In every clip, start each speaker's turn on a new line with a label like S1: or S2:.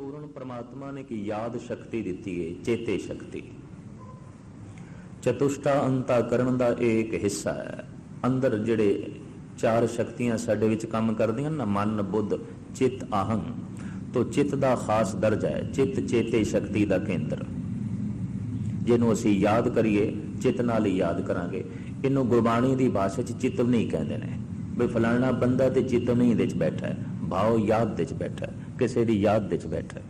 S1: ਪੂਰਨ ਪ੍ਰਮਾਤਮਾ ਨੇ ਕੀ ਯਾਦ ਸ਼ਕਤੀ ਦਿੱਤੀ ਹੈ ਚੇਤੇ ਸ਼ਕਤੀ। ਚਤੁਸ਼ਟਾ ਅੰਤਾ ਦਾ ਇਹ ਇੱਕ ਹਿੱਸਾ ਹੈ। ਅੰਦਰ ਜਿਹੜੇ ਚਾਰ ਸ਼ਕਤੀਆਂ ਸਾਡੇ ਵਿੱਚ ਕੰਮ ਕਰਦੀਆਂ ਨਾ ਮਨ, ਬੁੱਧ, ਚਿੱਤ ਅਹੰ ਤੋਂ ਚਿੱਤ ਦਾ ਖਾਸ ਦਰਜਾ ਹੈ, ਚਿੱਤ ਚੇਤੇ ਸ਼ਕਤੀ ਦਾ ਕੇਂਦਰ। ਜਿਹਨੂੰ ਅਸੀਂ ਯਾਦ ਕਰੀਏ, ਚਿੱਤ ਨਾਲ ਹੀ ਯਾਦ ਕਰਾਂਗੇ। ਇਹਨੂੰ ਗੁਰਬਾਣੀ ਦੀ ਭਾਸ਼ਾ 'ਚ ਚਿਤਵਨੀ ਕਹਿੰਦੇ ਨੇ। ਵੀ ਫਲਾਣਾ ਬੰਦਾ ਤੇ ਚਿਤਵਨੀ ਦੇ ਵਿੱਚ ਬੈਠਾ ਹੈ ਭਾਵ ਯਾਦ ਦੇ ਵਿੱਚ ਬੈਠਾ ਹੈ। ਕਿਸੇ ਦੀ ਯਾਦ ਵਿੱਚ ਬੈਠਾ ਹੈ।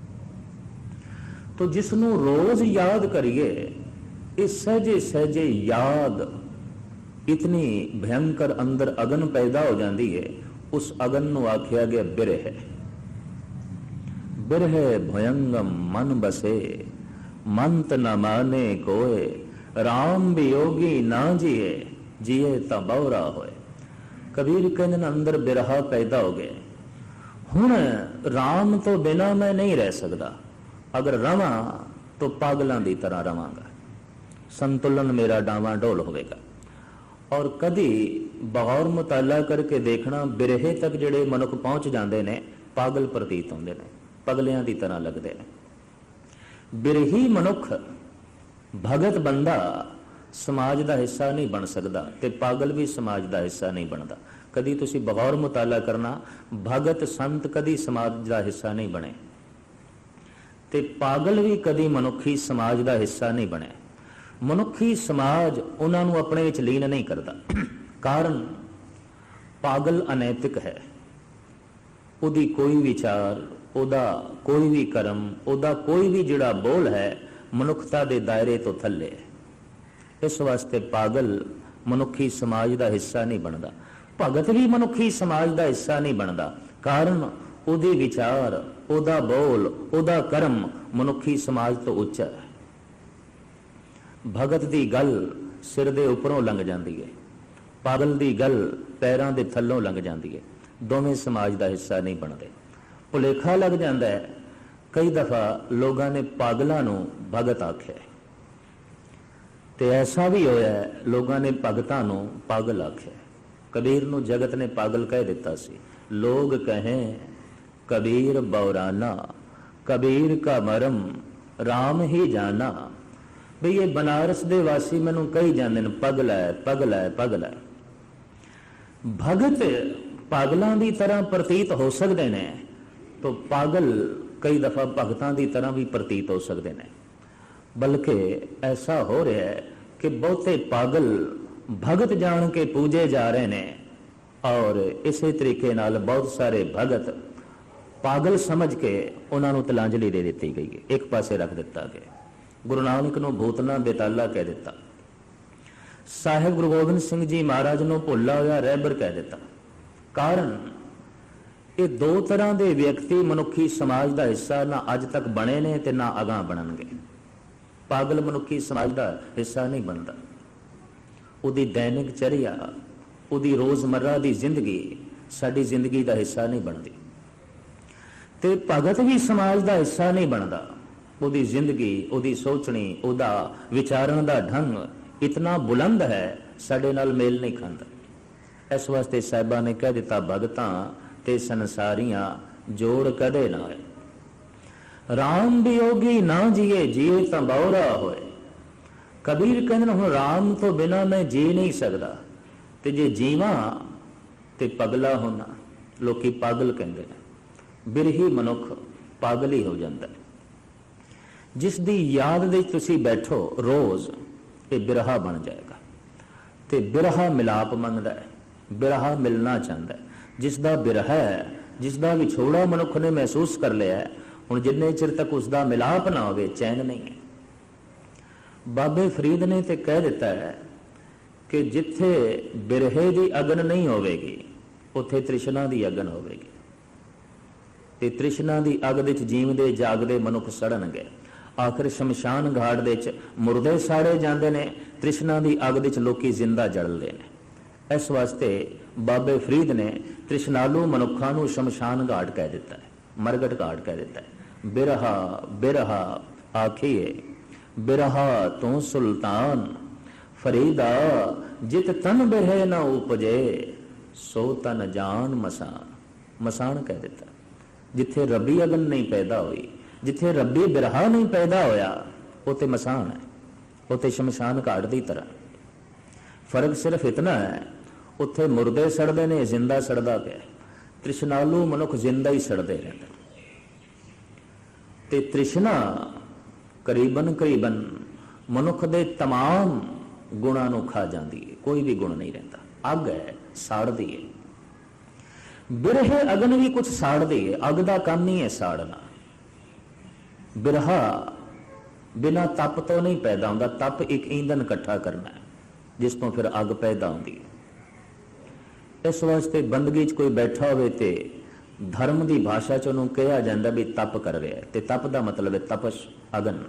S1: ਤੋ ਜਿਸ ਨੂੰ ਰੋਜ਼ ਯਾਦ ਕਰੀਏ, ਇਹ ਸਹਜੇ ਸਹਜੇ ਯਾਦ ਇਤਨੀ ਭਯੰਕਰ ਅੰਦਰ ਅਗਨ ਪੈਦਾ ਹੋ ਜਾਂਦੀ ਹੈ, ਉਸ ਅਗਨ ਨੂੰ ਆਖਿਆ ਗਿਆ ਬਿਰਹ। ਬਿਰਹ ਭਯੰਗਮ ਮਨ ਬਸੇ, ਮੰਤ ਨ ਮਾਨੇ ਕੋਏ RAM ਵਿਯੋਗੀ ਨਾ ਜੀਏ ਜੀਏ ਤਾਂ ਬਉਰਾ ਹੋਏ। ਕਬੀਰ ਕਹਿੰਦੇ ਨੇ ਅੰਦਰ ਬਿਰਹਾ ਪੈਦਾ ਹੋ ਗਏ ਹੁਣ RAM ਤੋਂ ਬਿਨਾ ਮੈਂ ਨਹੀਂ ਰਹਿ ਸਕਦਾ। ਅਗਰ ਰਵਾਂ ਤਾਂ ਪਾਗਲਾਂ ਦੀ ਤਰ੍ਹਾਂ ਰਵਾਂਗਾ। ਸੰਤੁਲਨ ਮੇਰਾ ਡਾਵਾਂ ਢੋਲ ਹੋਵੇਗਾ। ਔਰ ਕਦੀ ਬਗੌਰ ਮੁਤਾਲਾ ਕਰਕੇ ਦੇਖਣਾ, ਬਿਰਹੇ ਤੱਕ ਜਿਹੜੇ ਮਨੁੱਖ ਪਹੁੰਚ ਜਾਂਦੇ ਨੇ, ਪਾਗਲ ਪ੍ਰਤੀਤ ਹੁੰਦੇ ਨੇ, ਪਗਲਿਆਂ ਦੀ ਤਰ੍ਹਾਂ ਲੱਗਦੇ ਨੇ। ਬਿਰਹੀ ਮਨੁੱਖ ਭਗਤ ਬੰਦਾ ਸਮਾਜ ਦਾ ਹਿੱਸਾ ਨਹੀਂ ਬਣ ਸਕਦਾ ਤੇ ਪਾਗਲ ਵੀ ਸਮਾਜ ਦਾ ਹਿੱਸਾ ਨਹੀਂ ਬਣਦਾ। ਕਦੀ ਤੁਸੀਂ ਬਗੌਰ ਮੁਤਾਲਾ ਕਰਨਾ, ਭਗਤ ਸੰਤ ਕਦੀ ਸਮਾਜ ਦਾ ਹਿੱਸਾ ਨਹੀਂ ਬਣੇ। ਤੇ ਪਾਗਲ ਵੀ ਕਦੀ ਮਨੁੱਖੀ ਸਮਾਜ ਦਾ ਹਿੱਸਾ ਨਹੀਂ ਬਣੇ। ਮਨੁੱਖੀ ਸਮਾਜ ਉਹਨਾਂ ਨੂੰ ਆਪਣੇ ਵਿੱਚ ਲੀਨ ਨਹੀਂ ਕਰਦਾ। ਕਾਰਨ ਪਾਗਲ ਅਨੈਤਿਕ ਹੈ। ਉਹਦੀ ਕੋਈ ਵਿਚਾਰ ਉਹਦਾ ਕੋਈ ਵੀ ਕਰਮ, ਉਹਦਾ ਕੋਈ ਵੀ ਜਿਹੜਾ ਬੋਲ ਹੈ, ਮਨੁੱਖਤਾ ਦੇ ਦਾਇਰੇ ਤੋਂ ਥੱਲੇ ਹੈ। ਇਸ ਵਾਸਤੇ ਪਾਗਲ ਮਨੁੱਖੀ ਸਮਾਜ ਦਾ ਹਿੱਸਾ ਨਹੀਂ ਬਣਦਾ। ਭਗਤ ਵੀ ਮਨੁੱਖੀ ਸਮਾਜ ਦਾ ਹਿੱਸਾ ਨਹੀਂ ਬਣਦਾ। ਕਾਰਨ ਉਹਦੇ ਵਿਚਾਰ, ਉਹਦਾ ਬੋਲ, ਉਹਦਾ ਕਰਮ ਮਨੁੱਖੀ ਸਮਾਜ ਤੋਂ ਉੱਚਾ ਹੈ। ਭਗਤ ਦੀ ਗੱਲ ਸਿਰ ਦੇ ਉੱਪਰੋਂ ਲੰਘ ਜਾਂਦੀ ਹੈ। ਪਾਗਲ ਦੀ ਗੱਲ ਪੈਰਾਂ ਦੇ ਥੱਲੋਂ ਲੰਘ ਜਾਂਦੀ ਹੈ। ਦੋਵੇਂ ਸਮਾਜ ਦਾ ਹਿੱਸਾ ਨਹੀਂ ਬਣਦੇ। ਭੁਲੇਖਾ ਲੱਗ ਜਾਂਦਾ ਹੈ। ਕਈ ਦਫਾ ਲੋਕਾਂ ਨੇ ਪਾਗਲਾਂ ਨੂੰ ਭਗਤ ਆਖਿਆ ਹੈ। ਤੇ ਐਸਾ ਵੀ ਹੋਇਆ ਲੋਕਾਂ ਨੇ ਭਗਤਾਂ ਨੂੰ ਪਾਗਲ ਆਖਿਆ ਕਬੀਰ ਨੂੰ ਜਗਤ ਨੇ ਪਾਗਲ ਕਹਿ ਦਿੱਤਾ ਸੀ। ਲੋਗ ਕਹੇ, ਕਬੀਰ ਬੌਰਾਨਾ, ਕਬੀਰ ਕਾ ਮਰਮ RAM ਹੀ ਜਾਣਾ ਵੀ ਇਹ ਬਨਾਰਸ ਦੇ ਵਾਸੀ ਮੈਨੂੰ ਕਹੀ ਜਾਂਦੇ ਨੇ ਪਗਲਾ ਹੈ ਪਗਲਾ ਹੈ ਪਗਲਾ ਹੈ ਭਗਤ ਪਾਗਲਾਂ ਦੀ ਤਰ੍ਹਾਂ ਪ੍ਰਤੀਤ ਹੋ ਸਕਦੇ ਨੇ, ਤਾਂ ਪਾਗਲ ਕਈ ਦਫਾ ਭਗਤਾਂ ਦੀ ਤਰ੍ਹਾਂ ਵੀ ਪ੍ਰਤੀਤ ਹੋ ਸਕਦੇ ਨੇ। ਬਲਕਿ ਐਸਾ ਹੋ ਰਿਹਾ ਹੈ ਕਿ ਬਹੁਤੇ ਪਾਗਲ ਭਗਤ ਜਾਣ ਕੇ ਪੂਜੇ ਜਾ ਰਹੇ ਨੇ ਔਰ ਇਸੇ ਤਰੀਕੇ ਨਾਲ ਬਹੁਤ ਸਾਰੇ ਭਗਤ ਪਾਗਲ ਸਮਝ ਕੇ ਉਹਨਾਂ ਨੂੰ ਤਲਾਂਜਲੀ ਦੇ ਦਿੱਤੀ ਗਈ ਹੈ। ਇੱਕ ਪਾਸੇ ਰੱਖ ਦਿੱਤਾ ਗਿਆ ਗੁਰੂ ਨਾਨਕ ਨੂੰ ਭੂਤਨਾ ਬੇਤਾਲਾ ਕਹਿ ਦਿੱਤਾ। ਸਾਹਿਬ ਗੁਰੂ ਗੋਬਿੰਦ ਸਿੰਘ ਜੀ ਮਹਾਰਾਜ ਨੂੰ ਭੁੱਲਾ ਹੋਇਆ ਰਹਿਬਰ ਕਹਿ ਦਿੱਤਾ। ਕਾਰਨ ਇਹ ਦੋ ਤਰ੍ਹਾਂ ਦੇ ਵਿਅਕਤੀ ਮਨੁੱਖੀ ਸਮਾਜ ਦਾ ਹਿੱਸਾ ਨਾ ਅੱਜ ਤੱਕ ਬਣੇ ਨੇ ਤੇ ਨਾ ਅਗਾਹ ਬਣਨਗੇ। ਪਾਗਲ ਮਨੁੱਖੀ ਸਮਾਜ ਦਾ ਹਿੱਸਾ ਨਹੀਂ ਬਣਦਾ। ਉਹਦੀ ਦੈਨਿਕ ਚਰਿਆ, ਉਹਦੀ ਰੋਜ਼ਮਰਰਾ ਦੀ ਜ਼ਿੰਦਗੀ ਸਾਡੀ ਜ਼ਿੰਦਗੀ ਦਾ ਹਿੱਸਾ ਨਹੀਂ ਬਣਦੀ। ਤੇ ਭਗਤ ਵੀ ਸਮਾਜ ਦਾ ਹਿੱਸਾ ਨਹੀਂ ਬਣਦਾ। ਉਹਦੀ ਜ਼ਿੰਦਗੀ, ਉਹਦੀ ਸੋਚਣੀ, ਉਹਦਾ ਵਿਚਾਰਨ ਦਾ ਢੰਗ ਇਤਨਾ ਬੁਲੰਦ ਹੈ, ਸਾਡੇ ਨਾਲ ਮੇਲ ਨਹੀਂ ਖਾਂਦਾ। ਇਸ ਵਾਸਤੇ ਸਾਹਿਬਾਂ ਨੇ ਕਹਿ ਦਿੱਤਾ, ਭਗਤਾਂ ਤੇ ਸੰਸਾਰੀਆਂ ਜੋੜ ਕਦੇ ਨਾ ਹੋਏ ਰਾਮ ਵਿਯੋਗੀ ਨਾ ਜੀਏ ਜੀਏ ਤਾਂ ਬੌਰਾ ਹੋਏ। ਕਬੀਰ ਕਹਿੰਦੇ ਨੇ, ਹੁਣ RAM ਤੋਂ ਬਿਨਾ ਮੈਂ ਜੀ ਨਹੀਂ ਸਕਦਾ। ਤੇ ਜੇ ਜੀਵਾਂ ਤੇ ਪਗਲਾ ਹੋਣਾ ਲੋਕੀ ਪਾਗਲ ਕਹਿੰਦੇ ਨੇ। ਬਿਰਹੀ ਮਨੁੱਖ ਪਾਗਲ ਹੀ ਹੋ ਜਾਂਦਾ ਜਿਸ ਦੀ ਯਾਦ ਦੇ ਵਿੱਚ ਤੁਸੀਂ ਬੈਠੋ, ਰੋਜ਼ ਇਹ ਬਿਰਹਾ ਬਣ ਜਾਏਗਾ। ਤੇ ਬਿਰਹਾ ਮਿਲਾਪ ਮੰਗਦਾ ਹੈ। ਬਿਰਹਾ ਮਿਲਣਾ ਚਾਹੁੰਦਾ ਹੈ। ਜਿਸ ਦਾ ਬਿਰਹਾ ਹੈ, ਜਿਸ ਦਾ ਵਿਛੋੜਾ ਮਨੁੱਖ ਨੇ ਮਹਿਸੂਸ ਕਰ ਲਿਆ ਹੁਣ ਜਿੰਨੇ ਚਿਰ ਤੱਕ ਉਸ ਦਾ ਮਿਲਾਪ ਨਾ ਹੋਵੇ, ਚੈਨ ਨਹੀਂ ਹੈ। ਬਾਬੇ ਫਰੀਦ ਨੇ ਤੇ ਕਹਿ ਦਿੱਤਾ ਹੈ ਕਿ ਜਿੱਥੇ ਬਿਰਹੇ ਦੀ ਅਗਨ ਨਹੀਂ ਹੋਵੇਗੀ, ਉੱਥੇ ਤ੍ਰਿਸ਼ਨਾ ਦੀ ਅਗਨ ਹੋਵੇਗੀ। ਤੇ ਤ੍ਰਿਸ਼ਨਾ ਦੀ ਅੱਗ ਵਿੱਚ ਜੀਵਦੇ ਜਾਗਦੇ ਮਨੁੱਖ ਸੜਨਗੇ। ਆਖਰ ਸ਼ਮਸ਼ਾਨ ਘਾਟ ਦੇ ਵਿੱਚ ਮੁਰਦੇ ਸਾੜੇ ਜਾਂਦੇ ਨੇ, ਤ੍ਰਿਸ਼ਨਾ ਦੀ ਅੱਗ ਵਿੱਚ ਲੋਕੀ ਜ਼ਿੰਦਾ ਜਲਦੇ ਨੇ। ਇਸ ਵਾਸਤੇ ਬਾਬੇ ਫਰੀਦ ਨੇ ਤ੍ਰਿਸ਼ਨਾਲੂ ਮਨੁੱਖਾਂ ਨੂੰ ਸ਼ਮਸ਼ਾਨ ਘਾਟ ਕਹਿ ਦਿੱਤਾ ਹੈ, ਮਰਗਟ ਘਾਟ ਕਹਿ ਦਿੱਤਾ ਹੈ। ਬਿਰਹਾ ਬਿਰਹਾ, ਆਖੀਏ ਬਿਰਹਾ ਤੂੰ ਸੁਲਤਾਨ, ਫਰੀਦਾ, ਜਿਤ ਤਨ ਬਿਰਹੇ ਨਾ ਉਪਜੇ, ਸੋ ਤਨ ਜਾਨ ਮਸਾਨ। ਮਸਾਨ ਕਹਿ ਦਿੱਤਾ। ਜਿੱਥੇ ਰੱਬੀ ਅਗਨ ਨਹੀਂ ਪੈਦਾ ਹੋਈ, ਜਿੱਥੇ ਰੱਬੀ ਬਿਰਹਾ ਨਹੀਂ ਪੈਦਾ ਹੋਇਆ, ਉੱਥੇ ਮਸਾਨ ਹੈ। ਉੱਥੇ ਸ਼ਮਸ਼ਾਨ ਘਾਟ ਦੀ ਤਰ੍ਹਾਂ। ਫ਼ਰਕ ਸਿਰਫ ਇਤਨਾ ਹੈ, ਉੱਥੇ ਮੁਰਦੇ ਸੜਦੇ ਨੇ, ਜ਼ਿੰਦਾ ਸੜਦਾ ਪਿਆ ਹੈ। ਤ੍ਰਿਸ਼ਨਾਲੂ ਮਨੁੱਖ ਜ਼ਿੰਦਾ ਹੀ ਸੜਦੇ ਰਹਿੰਦੇ ਤੇ ਤ੍ਰਿਸ਼ਨਾ ਕਰੀਬਨ ਕਰੀਬਨ ਮਨੁੱਖ ਦੇ तमाम ਗੁਣਾਂ ਨੂੰ ਖਾ ਜਾਂਦੀ ਹੈ ਕੋਈ ਵੀ ਗੁਣ ਨਹੀਂ ਰਹਿੰਦਾ ਅੱਗ ਹੈ ਸਾੜਦੀ ਹੈ ਬਿਰਹੇ ਅਗਨ ਵੀ ਕੁਝ ਸਾੜਦੀ ਹੈ ਅੱਗ ਦਾ ਕੰਮ ਨਹੀਂ ਹੈ ਸਾੜਨਾ ਬਿਰਹਾ ਬਿਨਾ ਤਪ ਤੋਂ ਨਹੀਂ ਪੈਦਾ ਹੁੰਦਾ ਤਪ ਇੱਕ ਈਂਧਨ ਇਕੱਠਾ ਕਰਨਾ ਹੈ ਜਿਸ ਤੋਂ ਫਿਰ ਅੱਗ ਪੈਦਾ ਹੁੰਦੀ ਹੈ ਇਸ ਵਾਸਤੇ ਬੰਦਗੀ 'ਚ ਕੋਈ ਬੈਠਾ ਹੋਵੇ ਤੇ ਧਰਮ ਦੀ ਭਾਸ਼ਾ 'ਚ ਉਹਨੂੰ ਕਿਹਾ ਜਾਂਦਾ ਵੀ ਤਪ ਕਰ ਰਿਹਾ ਹੈ ਤੇ ਤਪ ਦਾ ਮਤਲਬ ਹੈ ਤਪਸ਼ ਅਗਨ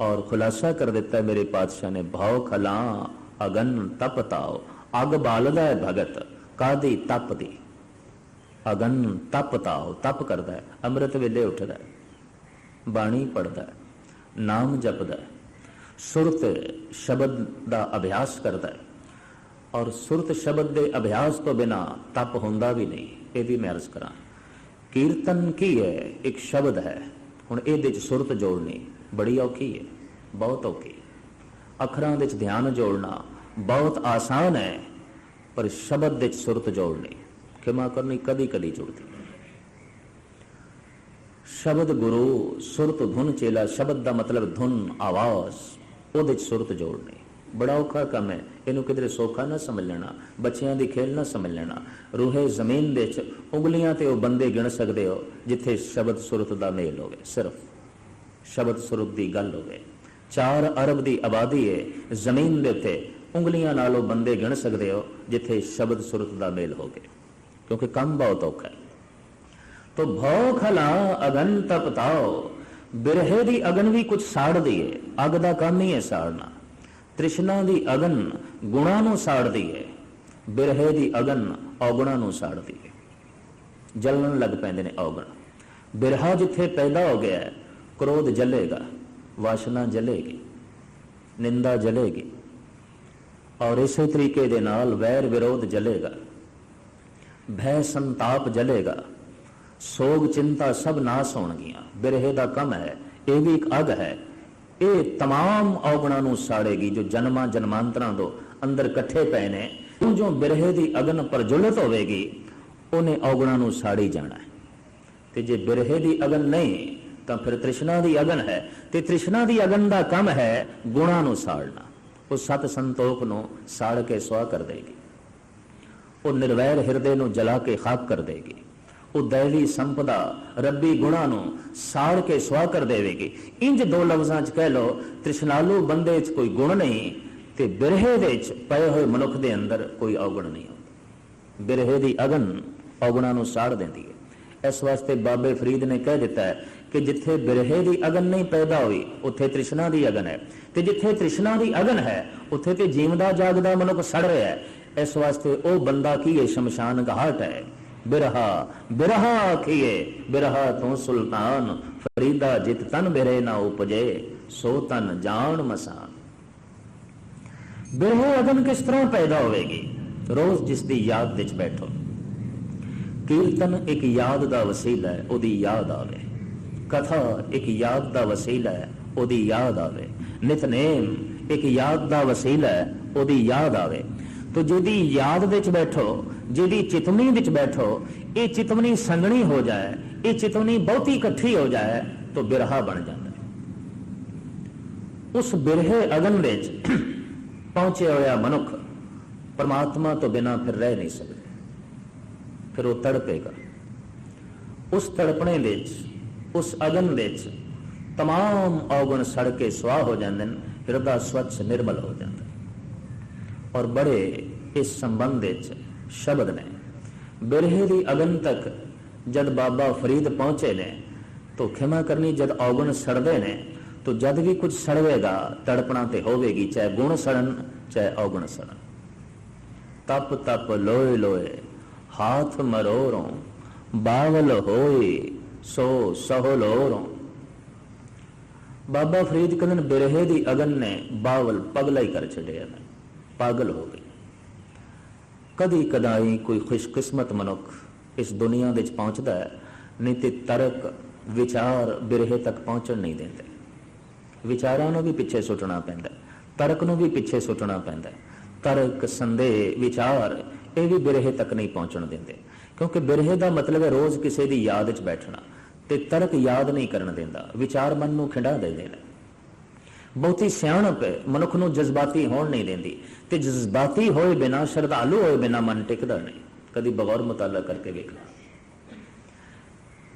S1: ਔਰ ਖੁਲਾਸਾ ਕਰ ਦਿੱਤਾ ਮੇਰੇ ਪਾਤਸ਼ਾਹ ਨੇ ਭਾਉ ਖਲਾਂ ਅਗਨ ਤਪ ਤਾਓ ਅੱਗ ਬਾਲਦਾ ਹੈ ਭਗਤ ਕਾਦੀ ਤਪ ਦੀ ਅਗਨ ਤਪ ਤਾਓ ਤਪ ਕਰਦਾ ਹੈ ਅੰਮ੍ਰਿਤ ਵੇਲੇ ਉੱਠਦਾ ਹੈ ਬਾਣੀ ਪੜਦਾ ਹੈ ਨਾਮ ਜਪਦਾ ਹੈ ਸੁਰਤ ਸ਼ਬਦ ਦਾ ਅਭਿਆਸ ਕਰਦਾ ਹੈ ਔਰ ਸੁਰਤ ਸ਼ਬਦ ਦੇ ਅਭਿਆਸ ਤੋਂ ਬਿਨਾ ਤਪ ਹੁੰਦਾ ਵੀ ਨਹੀਂ ਇਹ ਵੀ ਮੈਂ ਅਰਜ਼ ਕਰਾਂ ਕੀਰਤਨ ਕੀ ਹੈ ਇੱਕ ਸ਼ਬਦ ਹੈ ਹੁਣ ਇਹਦੇ ਚ ਸੁਰਤ ਜੋੜਨੀ ਬੜੀ ਔਖੀ ਹੈ ਬਹੁਤ ਔਖੀ। ਅੱਖਰਾਂ ਦੇ ਚ ਧਿਆਨ ਜੋੜਨਾ ਬਹੁਤ ਆਸਾਨ ਹੈ ਪਰ ਸ਼ਬਦ ਦੇ ਚ ਸੁਰਤ ਜੋੜਨੀ ਖਿਮਾ ਕਰਨੀ ਕਦੀ ਕਦੀ ਜੁੜਦੀ ਸ਼ਬਦ ਗੁਰੂ ਸੁਰਤ ਧੁਨ ਚੇਲਾ, ਸ਼ਬਦ ਦਾ ਮਤਲਬ ਧੁਨ, ਆਵਾਜ਼, ਉਹਦੇ ਚ ਸੁਰਤ ਜੋੜਨੀ। ਬੜਾ ਔਖਾ ਕੰਮ ਹੈ ਇਹਨੂੰ ਕਿਧਰੇ ਸੌਖਾ ਨਾ ਸਮਝ ਲੈਣਾ, ਬੱਚਿਆਂ ਦੀ ਖੇਲ ਨਾ ਸਮਝ ਲੈਣਾ। ਰੂਹੇ ਜ਼ਮੀਨ ਦੇ ਚ ਉਂਗਲੀਆਂ ਤੇ ਉਹ ਬੰਦੇ ਗਿਣ ਸਕਦੇ ਹੋ, ਜਿੱਥੇ ਸ਼ਬਦ ਸੁਰਤ ਦਾ ਮੇਲ ਹੋਵੇ, ਸਿਰਫ। ਸ਼ਬਦ ਸੁਰਤ ਦੀ ਗੱਲ ਹੋਵੇ। 4 ਅਰਬ ਦੀ ਆਬਾਦੀ ਹੈ ਜ਼ਮੀਨ ਦੇ ਉੱਤੇ ਉਂਗਲੀਆਂ ਨਾਲ ਉਹ ਬੰਦੇ ਗਿਣ ਸਕਦੇ ਹੋ ਜਿੱਥੇ ਸ਼ਬਦ ਸੁਰਤ ਦਾ ਮੇਲ ਹੋ ਗਿਆ। ਕਿਉਂਕਿ ਕੰਮ ਬਹੁਤ ਔਖਾ ਹੈ। ਤੋ ਭਉ ਖਲਾ ਅਗਨ ਤਪਤਾਓ ਬਿਰਹੇ ਦੀ ਅਗਨ ਵੀ ਕੁਝ ਸਾੜਦੀ ਹੈ ਅੱਗ ਦਾ ਕੰਮ ਹੀ ਹੈ ਸਾੜਨਾ। ਤ੍ਰਿਸ਼ਨਾ ਦੀ ਅਗਨ ਗੁਣਾ ਨੂੰ ਸਾੜਦੀ ਹੈ ਬਿਰਹੇ ਦੀ ਅਗਨ ਔਗਣਾ ਨੂੰ ਸਾੜਦੀ ਹੈ ਜਲਣ ਲੱਗ ਪੈਂਦੇ ਨੇ ਔਗਣ। ਬਿਰਹਾ ਜਿੱਥੇ ਪੈਦਾ ਹੋ ਗਿਆ ਹੈ, ਕ੍ਰੋਧ ਜਲੇਗਾ ਵਾਸ਼ਨਾ ਜਲੇਗੀ ਨਿੰਦਾ ਜਲੇਗੀ ਔਰ ਇਸੇ ਤਰੀਕੇ ਦੇ ਨਾਲ ਵੈਰ ਵਿਰੋਧ ਜਲੇਗਾ ਭੈ ਸੰਤਾਪ ਜਲੇਗਾ ਸੋਗ ਚਿੰਤਾ ਸਭ ਨਾਸ ਹੋਣਗੀਆਂ ਬਿਰਹੇ ਦਾ ਕੰਮ ਹੈ ਇਹ ਵੀ ਇੱਕ ਅਗ ਹੈ ਇਹ तमाम ਔਗਣਾਂ ਨੂੰ ਸਾੜੇਗੀ ਜੋ ਜਨਮਾਂ ਜਨਮਾਂਤਰਾਂ ਤੋਂ ਅੰਦਰ ਇਕੱਠੇ ਪਏ ਨੇ ਉਹ ਜੋ ਬਿਰਹੇ ਦੀ ਅਗਨ ਪ੍ਰਜੁਲਿਤ ਹੋਵੇਗੀ ਉਹਨੇ ਔਗਣਾਂ ਨੂੰ ਸਾੜੀ ਜਾਣਾ ਹੈ ਤੇ ਜੇ ਬਿਰਹੇ ਦੀ ਅਗਨ ਨਹੀਂ ਤਾਂ ਫਿਰ ਤ੍ਰਿਸ਼ਨਾ ਦੀ ਅਗਨ ਹੈ ਤੇ ਤ੍ਰਿਸ਼ਨਾ ਦੀ ਅਗਨ ਦਾ ਕੰਮ ਹੈ ਗੁਣਾਂ ਨੂੰ ਸਾੜਨਾ। ਉਹ ਸਤ ਸੰਤੋਖ ਨੂੰ ਸਾੜ ਕੇ ਸਵਾ ਕਰ ਦੇਗੀ। ਉਹ ਨਿਰਵੈਰ ਹਿਰਦੇ ਨੂੰ ਜਲਾ ਕੇ ਖਾਕ ਕਰ ਦੇਗੀ। ਉਹ ਦੈਵੀ ਸੰਪਦਾ ਰੱਬੀ ਗੁਣਾ ਨੂੰ ਸਾੜ ਕੇ ਸਵਾ ਕਰ ਦੇਵੇਗੀ। ਇੰਜ ਦੋ ਲਫ਼ਜ਼ਾਂ 'ਚ ਕਹਿ ਲੋ ਤ੍ਰਿਸ਼ਨਾਲੂ ਬੰਦੇ 'ਚ ਕੋਈ ਗੁਣ ਨਹੀਂ ਤੇ ਬਿਰਹੇ ਦੇ 'ਚ ਪਏ ਹੋਏ ਮਨੁੱਖ ਦੇ ਅੰਦਰ ਕੋਈ ਔਗਣ ਨਹੀਂ ਹੁੰਦਾ। ਬਿਰਹੇ ਦੀ ਅਗਨ ਔਗਣਾਂ ਨੂੰ ਸਾੜ ਦਿੰਦੀ ਹੈ। ਇਸ ਵਾਸਤੇ ਬਾਬੇ ਫਰੀਦ ਨੇ ਕਹਿ ਦਿੱਤਾ ਹੈ ਕਿ ਜਿੱਥੇ ਬਿਰਹੇ ਦੀ ਅਗਨ ਨਹੀਂ ਪੈਦਾ ਹੋਈ, ਉੱਥੇ ਤ੍ਰਿਸ਼ਨਾ ਦੀ ਅਗਨ ਹੈ। ਤੇ ਜਿੱਥੇ ਤ੍ਰਿਸ਼ਨਾ ਦੀ ਅਗਨ ਹੈ, ਉੱਥੇ ਤੇ ਜੀਵਦਾ ਜਾਗਦਾ ਮਨੁੱਖ ਸੜ ਰਿਹਾ ਹੈ। ਇਸ ਵਾਸਤੇ ਉਹ ਬੰਦਾ ਕੀ ਹੈ? ਸ਼ਮਸ਼ਾਨ ਘਾਟ ਹੈ। ਬਿਰਹਾ ਬਿਰਹਾ ਕੀਏ ਬਿਰਹਾ ਤੂੰ ਸੁਲਤਾਨ, ਫਰੀਦਾ ਜਿਤ ਤਨ ਬਿਰੇ ਨਾ ਉਪਜੇ, ਸੋ ਤਨ ਜਾਣ ਮਸਾਨ। ਬਿਰਹੇ ਅਗਨ ਕਿਸ ਤਰ੍ਹਾਂ ਪੈਦਾ ਹੋਵੇਗੀ? ਰੋਜ਼ ਜਿਸ ਦੀ ਯਾਦ ਵਿੱਚ ਬੈਠੋ। ਕੀਰਤਨ ਇੱਕ ਯਾਦ ਦਾ ਵਸੀਲਾ ਹੈ, ਉਹਦੀ ਯਾਦ ਆਵੇ। ਕਥਾ ਇੱਕ ਯਾਦ ਦਾ ਵਸੀਲਾ ਹੈ, ਉਹਦੀ ਯਾਦ ਆਵੇ। ਨਿਤਨੇਮ ਇੱਕ ਯਾਦ ਦਾ ਵਸੀਲਾ ਹੈ, ਉਹਦੀ ਯਾਦ ਆਵੇ। ਤੋ ਜਿਹਦੀ ਯਾਦ ਵਿੱਚ ਬੈਠੋ, ਜਿਹਦੀ ਚਿਤਵਨੀ ਵਿੱਚ ਬੈਠੋ, ਇਹ ਚਿਤਵਨੀ ਸੰਗਣੀ ਹੋ ਜਾਏ, ਇਹ ਚਿਤਵਨੀ ਬਹੁਤੀ ਇਕੱਠੀ ਹੋ ਜਾਏ, ਤੋ ਬਿਰਹਾ ਬਣ ਜਾਂਦਾ ਉਸ ਬਿਰਹੇ ਅਗਨ ਵਿੱਚ ਪਹੁੰਚਿਆ ਹੋਇਆ ਮਨੁੱਖ ਪਰਮਾਤਮਾ ਤੋਂ ਬਿਨਾ ਫਿਰ ਰਹਿ ਨਹੀਂ ਸਕਦਾ। ਫਿਰ ਉਹ ਤੜਪੇਗਾ। ਉਸ ਤੜਪਣੇ ਵਿੱਚ ਉਸ ਅਗਨ ਵਿੱਚ तमाम ਔਗਣ ਸੜ ਕੇ ਸਵਾਹ ਹੋ ਜਾਂਦੇ ਨੇ ਹਿਰਦਾ ਸਵੱਛ ਨਿਰਮਲ ਹੋ ਜਾਂਦਾ ਹੈ। ਔਰ ਬੜੇ ਇਸ ਸੰਬੰਧ ਵਿੱਚ ਸ਼ਬਦ ਨੇ ਬਿਰਹੇ ਦੀ ਅਗਨ ਤੱਕ ਜਦ ਬਾਬਾ ਫਰੀਦ ਪਹੁੰਚੇ ਨੇ ਤਾਂ ਖਿਮਾ ਕਰਨੀ ਜਦ ਔਗਣ ਸੜਦੇ ਨੇ ਤਾਂ ਜਦ ਵੀ ਕੁਝ ਸੜਵੇਗਾ ਤੜਪਣਾ ਤੇ ਹੋਵੇਗੀ ਚਾਹੇ ਗੁਣ ਸੜਨ ਚਾਹੇ ਔਗਣ ਸੜਨ ਤਪ ਤਪ ਲੋਏ ਲੋਏ ਹਾਥ ਮਰੋਰੋਂ ਬਾਵਲ ਹੋਏ ਸੋ ਸਹੁ ਲੋਰੋਂ। ਬਾਬਾ ਫਰੀਦ ਕਹਿੰਦੇ ਬਿਰਹੇ ਦੀ ਅਗਨ ਨੇ ਬਾਵਲ ਪਗਲਾ ਹੀ ਕਰ ਛੱਡਿਆ। ਨੇ ਪਾਗਲ ਹੋ ਗਈ। ਕਦੀ ਕਦਾਈ ਕੋਈ ਖੁਸ਼ਕਿਸਮਤ ਮਨੁੱਖ ਇਸ ਦੁਨੀਆ ਵਿੱਚ ਪਹੁੰਚਦਾ ਹੈ, ਨਹੀਂ ਤੇ ਤਰਕ ਵਿਚਾਰ ਬਿਰਹੇ ਤੱਕ ਪਹੁੰਚਣ ਨਹੀਂ ਦਿੰਦੇ। ਵਿਚਾਰਾਂ ਨੂੰ ਵੀ ਪਿੱਛੇ ਸੁੱਟਣਾ ਪੈਂਦਾ, ਤਰਕ ਨੂੰ ਵੀ ਪਿੱਛੇ ਸੁੱਟਣਾ ਪੈਂਦਾ। ਤਰਕ, ਸੰਦੇਹ, ਵਿਚਾਰ, ਇਹ ਵੀ ਬਿਰਹੇ ਤੱਕ ਨਹੀਂ ਪਹੁੰਚਣ ਦਿੰਦੇ। ਕਿਉਂਕਿ ਬਿਰਹੇ ਦਾ ਮਤਲਬ ਹੈ ਰੋਜ਼ ਕਿਸੇ ਦੀ ਯਾਦ 'ਚ ਬੈਠਣਾ। ਤੇ ਤਰਕ ਯਾਦ ਨਹੀਂ ਕਰਨ ਦਿੰਦਾ, ਵਿਚਾਰ ਮਨ ਨੂੰ ਖਿੰਡਾ ਦਿੰਦੇ। ਨੇ ਬਹੁਤੀ ਸਿਆਣਪ ਮਨੁੱਖ ਨੂੰ ਜਜ਼ਬਾਤੀ ਹੋਣ ਨਹੀਂ ਦਿੰਦੀ, ਤੇ ਜਜ਼ਬਾਤੀ ਹੋਏ ਬਿਨਾ, ਸ਼ਰਧਾਲੂ ਹੋਏ ਬਿਨਾ ਮਨ ਟਿਕਦਾ ਨਹੀਂ। ਕਦੀ ਬਗੌਰ ਮੁਤਾਲਾ ਕਰਕੇ ਵੇਖਣਾ।